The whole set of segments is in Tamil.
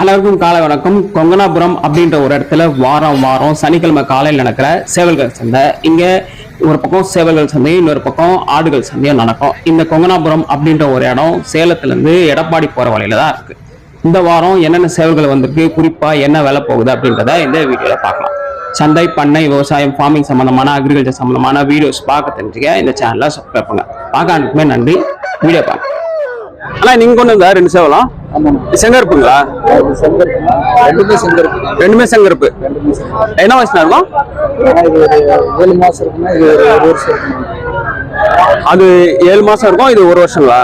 அனைவருக்கும் காலை வணக்கம். கொங்கனாபுரம் அப்படின்ற ஒரு இடத்துல வாரம் வாரம் சனிக்கிழமை காலையில் நடக்கிற சேவல்கள் சந்தை. இங்கே ஒரு பக்கம் சேவல்கள் சந்தையும் இன்னொரு பக்கம் ஆடுகள் சந்தையும் நடக்கும். இந்த கொங்கனாபுரம் அப்படின்ற ஒரு இடம் சேலத்துல இருந்து எடப்பாடி போற வழியில தான் இருக்கு. இந்த வாரம் என்னென்ன சேவல்கள் வந்திருக்கு குறிப்பா என்ன விலை போகுது அப்படின்றத இந்த வீடியோவில் பார்க்கலாம். சந்தை பண்ணை விவசாயம் ஃபார்மிங் சம்மந்தமான அக்ரிகல்ச்சர் சம்மந்தமான வீடியோஸ் பார்க்க தெரிஞ்சுக்க இந்த சேனலை சப்ஸ்கிரைப் பண்ணுங்க. பார்க்க அனுப்புமே நன்றி. வீடியோ பார்க்க ஆனால் நீங்க கொண்டு வந்தா ரெண்டு சேவலம் செங்கருப்புங்களா ரெண்டுமே செங்கருப்பு ரெண்டுமே செங்கருப்பு என்ன வயசுல இருக்கும்? ஏழு மாசம் இருக்குன்னா இது ஒரு வருஷம் அது ஏழு மாசம் இருக்கும் இது ஒரு வருஷங்களா?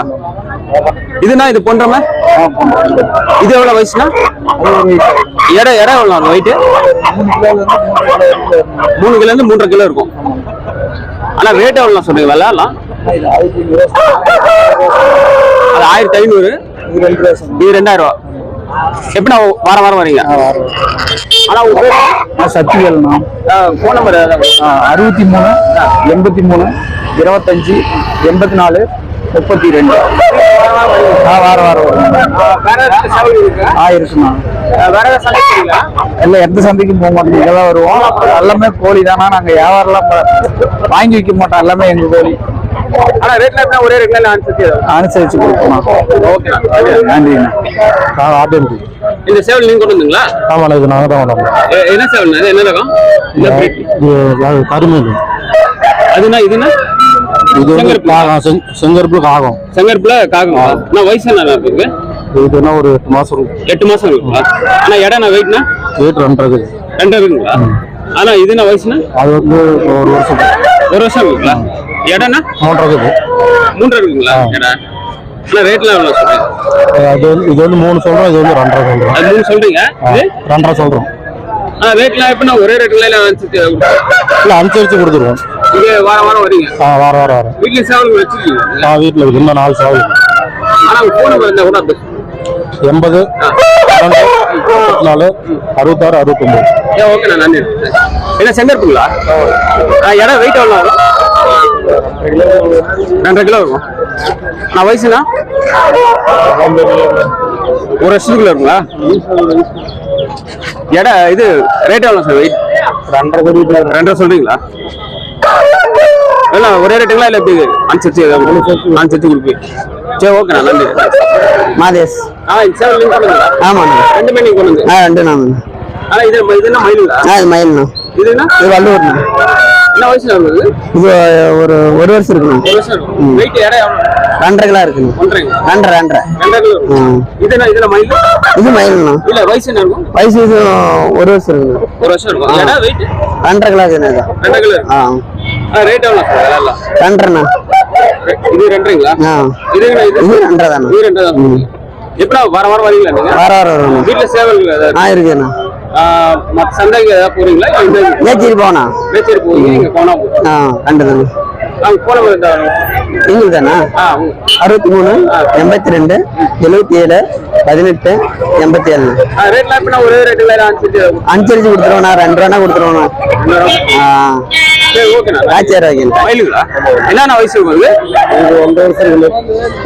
இதுனா இது போன்றமே. இது எவ்வளவு வயசுனா? எடை எடை எவ்வளவு இருக்கும் வெயிட் மூணு கிலோ இருந்து மூன்றரை கிலோ இருக்கும். ஆனா ரேட் எவ்வளவு சொல்றீங்க விலைலாம்? அது ஆயிரத்தி ஐநூறு. இது ரெண்டாயிரம் ரூபா எப்படி நான் வாரம் வாரம் வரீங்க. ஆனா உங்க சக்திவேல்ண்ணா ஃபோன் நம்பர் அறுபத்தி மூணு எண்பத்தி மூணு இருபத்தஞ்சு எண்பத்தி நாலு முப்பத்தி ரெண்டு ஆ வாரம் வாரம் வரும் ஆ இருக்குண்ணா. எல்லாம் எந்த சந்தைக்கும் போக மாட்டோம். இங்கே தான் வருவோம் எல்லாமே கோழி தானா? நாங்கள் வியாபாரம்லாம் வாங்கி வைக்க மாட்டோம். எல்லாமே எங்கள் கோழி. ஆனா ரேட்ல ஒரே ரேட்ல அனுசரிச்சு அனுசரிச்சு கொடுப்போம். ஓகே ஆட்டோமேட்டி இந்த சேவல் நீங்க கொண்டு வந்தீங்களா? ஆமாண்ணா இது நாங்கள் தான் எ- என்ன சேவல் இது? என்ன ரகம்? இது கருமீன் அதுனா இதுனா? இது வந்து செங்கருப்பு. காகம் செங்கற்புல காகம். நான் வயசு என்ன இருக்கு? இது என்ன ஒரு எட்டு மாசம் இருக்கும். எட்டு மாசம் இருக்குங்களா? ஆனா இடம் நான் வெயிட்னா ரேட் ரெண்டு இருக்குது. ரெண்டு இருக்குங்களா? ஆனா இது என்ன வயசுனா? அது வந்து ஒரு வருஷம். ஒரு வருஷம் இருக்குங்களா? இடம்னா மூன்றரை இருக்குது. மூன்று இருக்குங்களா? இடம் ரேட்லாம் சொல்றீங்க? அது வந்து இது வந்து மூணு சொல்றோம் இது வந்து ரெண்டரை சொல்றோம். அது மூணு இது? ரெண்டரை சொல்றோம். ஆனா ரேட்லாம் எப்படின்னா ஒரே ரேட்ல அனுசரிச்சு இல்லை அனுசரிச்சு கொடுத்துருவோம். இது வாரம் வாரம் வரீங்க? ஆ வாரம் வாரம் வாரம். வீட்டுல சேவல் வச்சிருக்கீங்க நான் வீட்டில் இருக்குது இன்னும் நாலு சேவல் இருக்கு. ஆனா உங்க போன் நம்பர் கூட எண்பது நாலு அறுபத்தாறு அறுபத்தொம்பது. ஓகே நான் நன்றி. என்ன செங்கற்புங்களா ஆ, இடம் வெயிட் எவ்வளோ ரெண்டரை கிலோ இருக்கும். நான் வயசுனா ஒரு வருஷத்துக்குள்ள இருக்குங்களா? எடை இது ரேட் எவ்வளோ சார் வெயிட் ரெண்டரை ரெண்டரை சொல்றீங்களா? இல்லை ஒரே ரேட்டுங்களா இல்லை எப்படி அனுசரிச்சு அனுசரிச்சு கொடுப்பீங்க. சரி ஓகே நான் நன்றி. மாதேஷ். ஆ கொண்டு வந்தீங்களா ஆமாண்ணா ரெண்டுமே நீங்கள் கொண்டு ஆ ரெண்டு நான். ஆனா இது இது என்ன மயிலுங்களா ஆ இது மயில்ண்ணா இது என்ன? இது இருந்தது இது ஒரு ஒரு வருஷம் எவ்வளோ ரெண்டரை கிலோ பண்றீங்க ரெண்டரை ரெண்டரை. இது மயில்ண்ணா இல்ல வயசு இது ஒரு வருஷம் இருக்குண்ணா. ஒரு வருஷம் இருக்கும். ரெண்டரை கிலோ இருக்கும் ஆ. ரேட் எவ்வளோ ரெண்டரைண்ணா. இது ரெண்டரைங்களா? இது இது? ரெண்டரை தானே இது ரெண்டரை தான் எப்படா வாரம் வாரம் வரீங்களா நீங்க? வார வாரம் வீட்டுல ஏதாவது? ஆ இருக்குண்ணா. மத்த சந்தைக்கு ஏதாவது போறீங்களா? நேச்சரி போனா மேச்சேரி போவீங்க இங்க போனா. ஆ ரெண்டு தானே நாங்க போன. எங்களுக்கு தானே? அறுபத்தி மூணு எண்பத்தி ரெண்டு எழுபத்தி ஏழு பதினெட்டு எண்பத்தி ஏழு ரேட்லாம் ஒரே ரேட்டுல அனுசரிச்சு கொடுத்துருவோண்ணா ரெண்டு ரூபா கொடுத்துருவோண்ணா. ஆ. வைக்கணும் மயிலுங்களா என்னென்ன வயசு இருக்கும் இது ஒன்றரை வருஷம்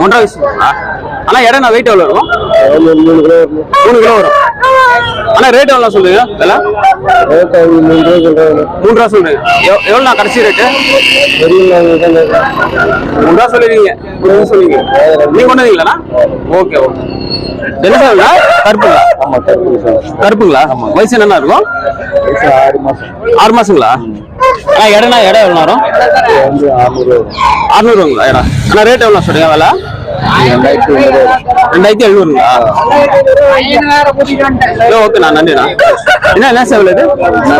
ஒன்றரை வயசு இருக்குங்களா ஆனா இடம் வெயிட் எவ்வளோ இருக்கும்? மூணு கிலோ மூணு கிலோ வரும். ஆனா ரேட் எவ்வளோ சொல்றீங்க? விலை? மூணு கிலோ சொல்கிறாங்க மூணு ரூபா சொல்றீங்க. எவ்- எவ்வளோ நான் கடைசி ரேட்டு மூணு ரூபா சொல்லிருக்கீங்க மூணு ரூபா சொல்லிருக்கீங்க நீங்க கொண்டு வந்தீங்களா ஓகே ஓகே என்ன சார் கருப்புங்களா? ஆமாம் கருப்பு சார். கருப்புங்களா? வயசு என்ன இருக்கும்? ஆறு மாதம் ஆறு மாசங்களா? ஆ இடம்னா இடம் எவ்வளோ வரும் அறுநூறுங்களா இடம் அண்ணா ரேட் எவ்வளோ சொல்லுங்க விலை? ரெண்டாயிரத்தி எழுநூறுங்களா? ஓகே நான் நன்றிண்ணா. என்ன என்ன சேவல் இது?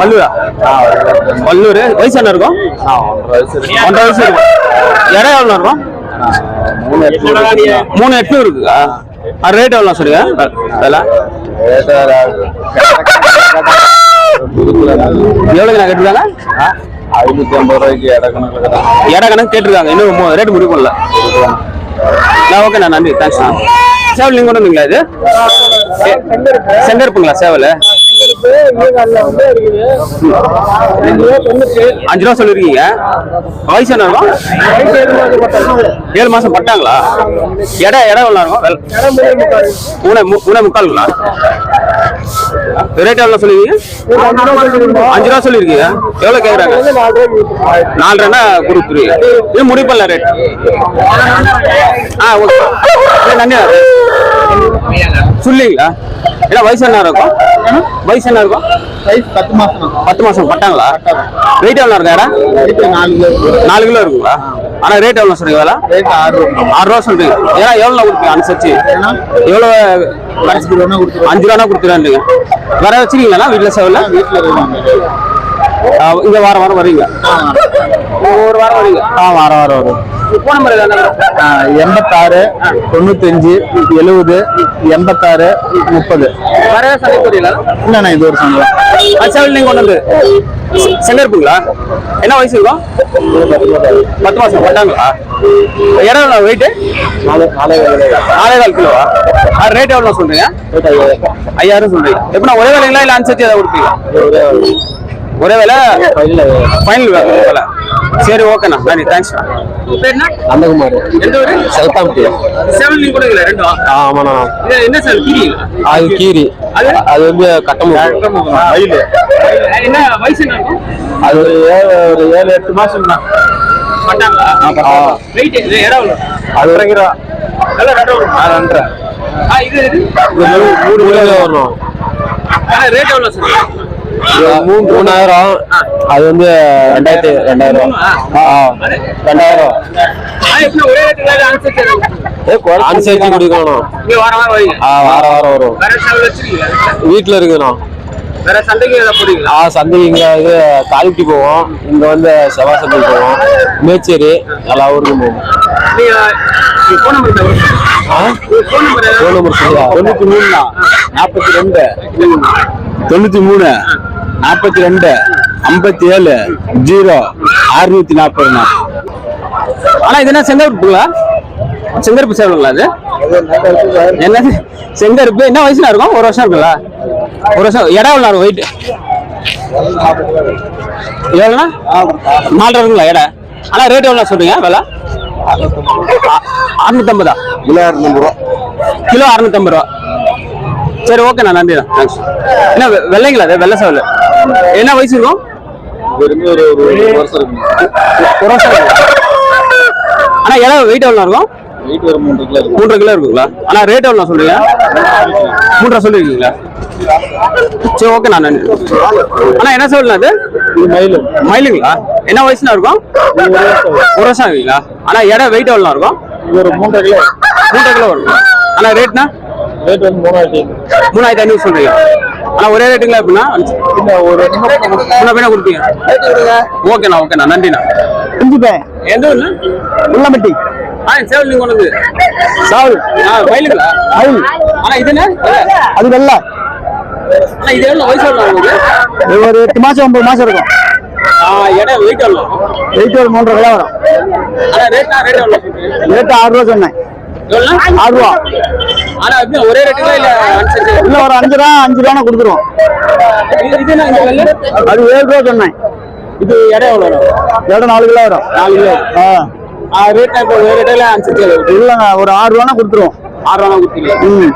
வல்லூரா வல்லூர் வயசு என்ன இருக்கும்? ஒன்றரை வயசு இருக்கும். இடம் எவ்வளோ இருக்கும்? மூணு எட்டு எட்நூறு இருக்குதா? அது ரேட் எவ்வளோ சொல்லுங்க வில? எவ்வளோக்கு நான் கேட்டிருக்காங்க? ஐநூத்தி ஐம்பது ரூபாய்க்கு இட கணக்கில் தான் இடம் கணக்கு கேட்டிருக்காங்க. இன்னும் ரேட் முடிவு பண்ணல நான் ஓகே நான் நன்றி. தேங்க்ஸ் சேவல் நீங்கள் கொண்டு வந்தீங்களா இது? செங்கருப்புங்களா சேவல்? அஞ்சு ரூபா சொல்லிருக்கீங்க. வயசு என்ன ஏழு மாசம் பட்டாங்களா? எடை எடை எவ்வளோ இருக்கும் மூணே மு- மூணே முக்காலுங்களா? ரேட் எவ்வளோ சொல்லுவீங்க அஞ்சு ரூபா சொல்லிருக்கீங்க. எவ்வளோ கேட்குறாங்க ரூபா கொடுத்துருவீங்க இது முடிப்பல ரேட் ஆ ஓகே. நன்றி சொல்லிங்களா ஏன்னா வயசு என்ன இருக்கும்? வயசு என்ன இருக்கும்? பத்து மாசம் பத்து மாசம் பட்டாங்களா? வெயிட் எவ்வளோ இருக்கும் இடம் நாலு கிலோ நாலு கிலோ இருக்குங்களா? ஆனா ரேட் எவ்வளோ சொல்றீங்க வேலை? ரேட் ஆறு ஆறு ரூபா சொல்றீங்க. ஏன்னா எவ்வளோ கொடுப்பீங்க அனுசரிச்சு? எவ்வளோ? அஞ்சு ரூபா அஞ்சு ரூபா கொடுத்துறான்றீங்க. வேற வச்சிருக்கீங்களா வீட்டில் சேவல வீட்டில் இருக்காங்க. இங்க வாரம் வாரம் வரீங்க ஒரு வாரம் வரீங்க ஆ வாரம் வாரம் வரும். எண்பத்தாறு தொண்ணூத்தஞ்சு எழுபது எண்பத்தாறு முப்பது. வேற சண்டை இல்லைண்ணா இது ஒரு சம்பளம் சேவல் நீங்க கொண்டு வந்து செங்கருப்புங்களா என்ன வயசு இருக்கும்? பத்து மாசம். பட்டாங்களா இடம் வெயிட் நாலு கால் கிலோவா? ரேட் எவ்வளோ சொல்றீங்க? ஐயாயிரம். சொல்றீங்க. எப்படின்னா ஒரே வேலைங்களா இல்லை அனுசரிச்சு ஏதாவது கொடுப்பீங்க ஒரே வேலை. ஃபைனல் வேலை. சரி ஓகேண்ணா நன்றி. தேங்க்ஸ் நந்தகுமார். எந்த ஊரு? சவுத்தாம்பட்டி செவன் நீங்க கொடுக்கல ரெண்டும் ஆமாண்ணா. என்ன சார் கீரிங்களா அது கீரி. அது? அது வந்து கட்டமும் மயில். என்ன வயசு அது ஒரு ஏழு ஒரு ஏழு எட்டு மாசம் எவ்வளோ அது ரெண்டு ஆ இது மூணு வரும். ரேட் எவ்வளோ சார் மூணாயிரம் அது வந்து ரெண்டாயிரத்தி ரெண்டாயிரம். ஆ. ரெண்டாயிரம். அனுசரிச்சு குடிக்கணும். இங்க வாரம் வாரம். வீட்டில் இருக்குண்ணா. வேற சந்தைக்கு போறீங்களா? ஆ சந்தைக்கு இங்கே இது காலிட்டி போவோம். இங்கே வந்து செவ்வாய் சந்தைக்கு போவோம். மேச்சேரி எல்லா ஊருக்கும் போவோம். ஃபோன் நம்பர் ஃபோன் நம்பர் தொண்ணூற்றி மூணுண்ணா? நாற்பத்தி ரெண்டு தொண்ணூற்றி மூணு. நாற்பத்தி ரெண்டு ஐம்பத்தி ஏழு ஜீரோ அறுநூத்தி நாற்பதுண்ணா ஆனா இது என்ன செங்கருப்புங்களா செங்கருப்பு சேவலுங்களா அது என்னது? செங்கருப்பு? என்ன வயசுல இருக்கும்? ஒரு வருஷம் இருக்குங்களா ஒரு வருஷம் இடம் எவ்வளோ இருக்கும் வெயிட் எவ்வளோண்ணா நாலரை இருக்குங்களா இடம்? ஆனா ரேட் எவ்வளோ சொல்றீங்க? விலை? அறுநூத்தம்பதா கிலோ அறுநூத்தம்பது? ரூபா கிலோ அறுநூத்தம்பது ரூபா. சரி ஓகேண்ணா நன்றிண்ணா. தேங்க்ஸ் என்ன வெள்ளைங்களா அது வெள்ளை சேவல். என்ன வயசு இருக்கும்? ஒரு வருஷம் ஆனா இடம் வெயிட் எவ்வளோ இருக்கும்? மூன்றரை கிலோ இருக்குங்களா? ஆனா ரேட் எவ்வளோ சொல்றீங்க? மூன்றரை சொல்லிருக்கீங்களா? சரி ஓகே நான் அண்ணா என்ன சொல்லலாம் அது? மயில். மயிலுங்களா? என்ன வயசுல இருக்கும்? ஒரு வருஷம் ஆகுங்களா ஆனா இடம் வெயிட் எவ்வளோ இருக்கும்? ஒரு மூன்றரை கிலோ. மூன்றரை கிலோ வரும். ஆனா ரேட்னா ரேட் வந்து மூணாயிரத்தி மூணாயிரத்தி ஐநூறு சொல்றீங்க. ஆனா ஒரே ரேட்டுங்களா எப்படின்னா இல்லை ஒரு முன்ன பின்ன கொடுப்பீங்க? ஓகேண்ணா ஓகேண்ணா. நன்றிண்ணா. குஞ்சுப்பேன் எந்த ஊர்ல உள்ளம்பட்டி ஆ சேவல் நீங்க கொண்டு வந்து. சாவல். ஆ மயிலுங்களா? மயில். ஆனா இது என்ன. அது வெள்ளை. ஆனா இது எவ்வளோ வயசு எவ்வளோ உங்களுக்கு? ஒரு எட்டு மாசம் ஒன்பது மாசம் இருக்கும். ஆ இடம் வெயிட் எவ்வளோ? வெயிட் ஒரு மூன்றரை கிலோ வரும். ஆனா ரேட்னா ரேட் எவ்வளோ? ரேட்டு ஆறு ரூபா சொன்னேன். எவ்வளோ ஆறு ரூபா. ஆனா ஒரே ரேட்டுங்களா இல்ல இல்ல ஒரு அஞ்சு ரூபா அஞ்சு ரூபா கொடுத்துருவோம். அது ஏழு ரூபா சொன்னேன். இது இடம் எவ்வளோ வரும்? எவ்வளோ நாலு கிலோ வரும். நாலு கிலோ. ஆ. ரேட்னா இப்போ ஒரே ரேட்டில் அனுசரிச்சு இல்லைங்க ஒரு ஆறு ரூபானா கொடுத்துருவோம். ஆறு ரூபா ம்.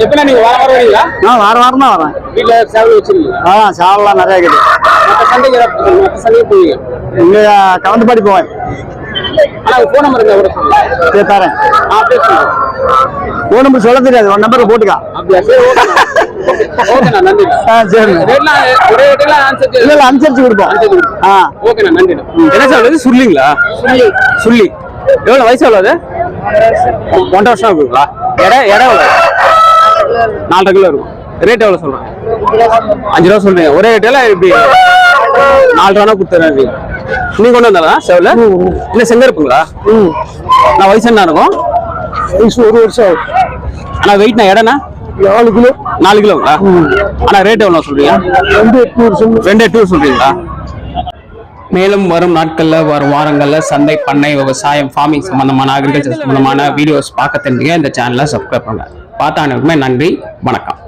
எப்படின்னா நீங்க வாரம் வாரம் வரீங்களா? நான் வாரம் வாரம் தான் வரேன். வீட்டுல சேவல் வச்சிருக்கீங்க ஆ சாவலாம் நிறைய இருக்குது. மற்ற சந்தைக்கு மற்ற சந்தைக்கு போவீங்க இங்கே கலந்துபாடி போவேன். ஃபோன் நம்பர் சரி தரேன். ஃபோன் நம்பர் சொல்ல தெரியாது. உன் நம்பரில் போட்டுக்கா. அப்படியா? அனுசரிச்சு கொடுப்போம். என்ன சார் அது சுள்ளிங்களா சுள்ளி சுள்ளி எவ்வளோ வயசு எவ்வளோ அது? ஒன்றரை வருஷம் இருக்குங்களா இடம் இடம் எவ்வளோ நாலரை கிலோ இருக்கும். ரேட் எவ்வளோ சொல்கிறேன் அஞ்சு ரூபா சொல்றீங்க. ஒரே ரேட்டில் இப்படி நாலு ரூபா கொடுத்துறேன் நீ கொண்டு வந்தாலா செவல இல்லை செங்கருப்புங்களா? நான் வயசு என்ன இருக்கும்? வயசு ஒரு வருஷம் ஆகும். ஆனால் வெயிட்னா இடம்னா நாலு கிலோ. நாலு கிலோங்களா ஆனால் ரேட் எவ்வளோ சொல்றீங்க? ரெண்டு எட்நூறு ரெண்டு டூ சொல்றீங்களா? மேலும் வரும் நாட்கள்ல வரும் வாரங்கள்ல சந்தை பண்ணை விவசாயம் ஃபார்மிங் சம்பந்தமான அக்ரிகல்ச்சர் சம்பந்தமான வீடியோஸ் பார்க்க தெரிஞ்சுங்க இந்த சேனலை சப்ஸ்கிரைப் பண்ணுங்க. பார்த்த அனைவருக்குமே நன்றி வணக்கம்.